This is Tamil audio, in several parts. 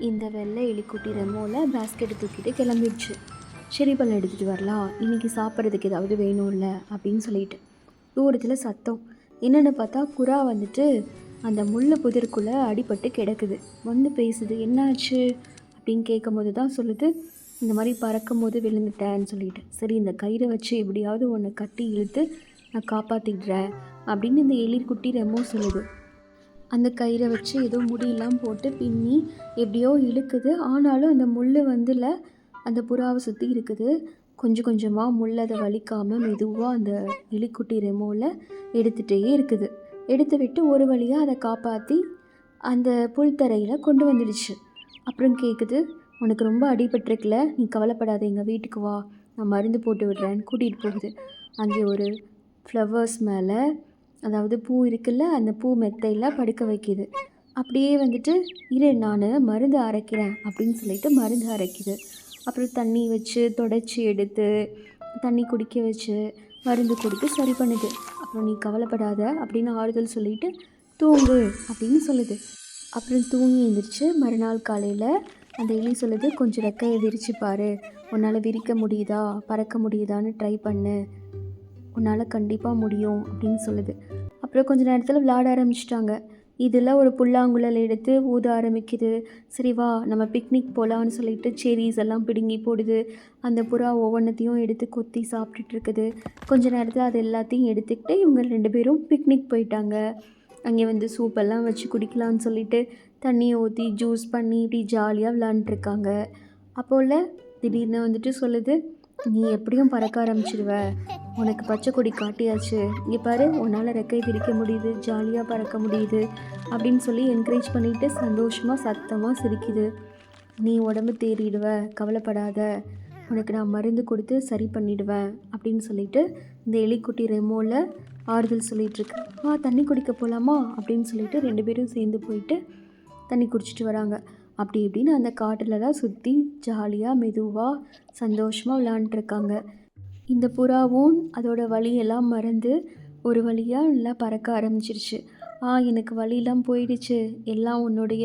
இந்த வெள்ளை எலிக்குட்டி ரெமோவில் பேஸ்கெட் தூக்கிட்டு கிளம்பிடுச்சு. சரி பழம் எடுத்துகிட்டு வரலாம். இன்றைக்கி சாப்பிட்றதுக்கு ஏதாவது வேணும்ல? அப்படின்னு சொல்லிட்டு. தூரத்தில் சத்தம். என்னென்னு பார்த்தா புறா வந்துட்டு அந்த முள்ளு புதிர்க்குள்ளே அடிபட்டு கிடக்குது. வந்து பேசுது என்னாச்சு? அப்படின்னு கேட்கும்போது தான் சொல்லுது இந்த மாதிரி பறக்கும் போது விழுந்துட்டேன்னு சொல்லிட்டு. சரி இந்த கயிறை வச்சு எப்படியாவது ஒன்று கட்டி இழுத்து நான் காப்பாற்றிடுறேன் அப்படின்னு இந்த எலிக்குட்டி ரெமோ சொல்லுது. அந்த கயிறை வச்சு ஏதோ முடியெல்லாம் போட்டு பின்னி எப்படியோ இழுக்குது. ஆனாலும் அந்த முள் வந்துல அந்த புறாவை சுற்றி இருக்குது. கொஞ்சம் கொஞ்சமாக முள் அதை வலிக்காமல் மெதுவாக அந்த எலிக்குட்டி ரெமோவில் எடுத்துகிட்டே இருக்குது. எடுத்து விட்டு ஒரு வழியாக அதை காப்பாற்றி அந்த புல்தரையில் கொண்டு வந்துடுச்சு. அப்புறம் கேட்குது உனக்கு ரொம்ப அடிபட்டிருக்கல நீ கவலைப்படாத எங்கள் வீட்டுக்கு வா. நான் மருந்து போட்டு விடுறேன்னு கூட்டிகிட்டு போகுது. அங்கே ஒரு ஃப்ளவர்ஸ் மேலே அதாவது பூ இருக்குல்ல அந்த பூ மெத்தையில் படுக்க வைக்கிது. அப்படியே வந்துட்டு இரு நான் மருந்து அரைக்கிறேன் அப்படின்னு சொல்லிட்டு மருந்து அரைக்குது. அப்புறம் தண்ணி வச்சு தொடச்சி எடுத்து தண்ணி குடிக்க வச்சு மருந்து கொடுத்து சரி பண்ணுது. அப்புறம் நீ கவலைப்படாத அப்படின்னு ஆறுதல் சொல்லிட்டு தூங்கு அப்படின்னு சொல்லுது. அப்புறம் தூங்கி எழுந்திரிச்சு மறுநாள் காலையில் அந்த எலி சொல்லுது கொஞ்சம் ரெக்கையை விரிச்சு பாரு. உன்னால் விரிக்க முடியுதா? பறக்க முடியுதான்னு ட்ரை பண்ணு. உன்னால் கண்டிப்பாக முடியும் அப்படின்னு சொல்லுது. அப்புறம் கொஞ்ச நேரத்தில் விளாட ஆரம்பிச்சிட்டாங்க. இதில் ஒரு புல்லாங்குழல் எடுத்து ஊத ஆரம்பிக்குது. சரி வா நம்ம பிக்னிக் போகலான்னு சொல்லிட்டு செரிஸ் எல்லாம் பிடுங்கி போடுது. அந்த புறா ஒவ்வொன்றத்தையும் எடுத்து கொத்தி சாப்பிட்டுட்டு இருக்குது. கொஞ்ச நேரத்தில் அது எல்லாத்தையும் எடுத்துக்கிட்டு இவங்க ரெண்டு பேரும் பிக்னிக் போயிட்டாங்க. அங்கே வந்து சூப்பெல்லாம் வச்சு குடிக்கலாம்னு சொல்லிட்டு தண்ணியை ஊற்றி ஜூஸ் பண்ணி இப்படி ஜாலியாக விளாண்டுருக்காங்க அப்போல திடீர்னு வந்துட்டு சொல்லுது நீ எப்படியும் பறக்க ஆரம்பிச்சிடுவ உனக்கு பச்சை கொடி காட்டியாச்சு. இங்கே பாரு உன்னால் ரெக்கை விரிக்க முடியுது ஜாலியாக பறக்க முடியுது அப்படின்னு சொல்லி என்கரேஜ் பண்ணிவிட்டு சந்தோஷமாக சத்தமாக சிரிக்குது. நீ உடம்பு தேறிடுவ கவலைப்படாத. உனக்கு நான் மருந்து கொடுத்து சரி பண்ணிடுவேன் அப்படின்னு சொல்லிட்டு இந்த எலிக்குட்டி ரெமோவில் ஆறுதல் சொல்லிகிட்ருக்கு ஆ தண்ணி குடிக்க போகலாமா அப்படின்னு சொல்லிட்டு ரெண்டு பேரும் சேர்ந்து போயிட்டு தண்ணி குடிச்சிட்டு வராங்க. அப்படி இப்படின்னு அந்த காட்டிலலாம் சுற்றி ஜாலியாக மெதுவாக சந்தோஷமாக விளாண்டுருக்காங்க இந்த புறாவும் அதோட வலியெல்லாம் மறந்து ஒரு வழியாக நல்லா பறக்க ஆரம்பிச்சிருச்சு. ஆ எனக்கு வழியெல்லாம் போயிடுச்சு. எல்லாம் உன்னுடைய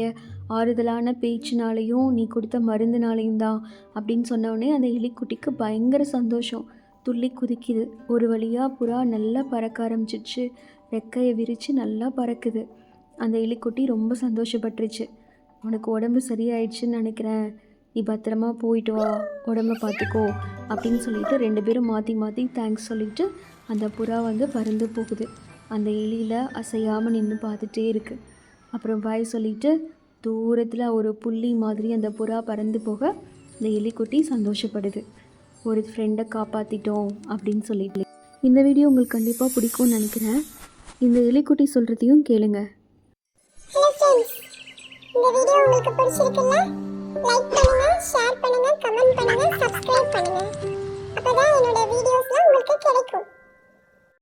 ஆறுதலான பேச்சுனாலையும் நீ கொடுத்த மருந்துனாலையும் தான் அப்படின்னு சொன்னோடனே அந்த எலிக்குட்டிக்கு பயங்கர சந்தோஷம். துள்ளி குதிக்குது. ஒரு வழியாக புறா நல்லா பறக்க ஆரம்பிச்சிச்சு ரெக்கையை விரித்து நல்லா பறக்குது. அந்த எலிக்குட்டி ரொம்ப சந்தோஷப்பட்டுருச்சு. உனக்கு உடம்பு சரியாயிடுச்சுன்னு நினைக்கிறேன். நீ பத்திரமா போயிட்டு வா உடம்ப பார்த்துக்கோ அப்படின்னு சொல்லிட்டு ரெண்டு பேரும் மாற்றி மாற்றி தேங்க்ஸ் சொல்லிட்டு அந்த புறா வந்து பறந்து போகுது. அந்த எலியில் அசையாமல் நின்று பார்த்துட்டே இருக்குது அப்புறம் பாய் சொல்லிட்டு தூரத்தில் ஒரு புள்ளி மாதிரி அந்த புறா பறந்து போக இந்த எலிக்குட்டி சந்தோஷப்படுது. ஒரு ஃப்ரெண்டை காப்பாற்றிட்டோம் அப்படின்னு சொல்லிட்டு. இந்த வீடியோ உங்களுக்கு கண்டிப்பாக பிடிக்கும்னு நினைக்கிறேன். இந்த எலிக்குட்டி சொல்கிறதையும் கேளுங்க. இந்த வீடியோ உங்களுக்கு பிடிச்சிருக்குல்ல லைக் பண்ணுங்க ஷேர் பண்ணுங்க கமெண்ட் பண்ணுங்க சப்ஸ்கிரைப் பண்ணுங்க. அப்பதான் என்னோட வீடியோஸ்லாம் உங்களுக்கு கிடைக்கும்.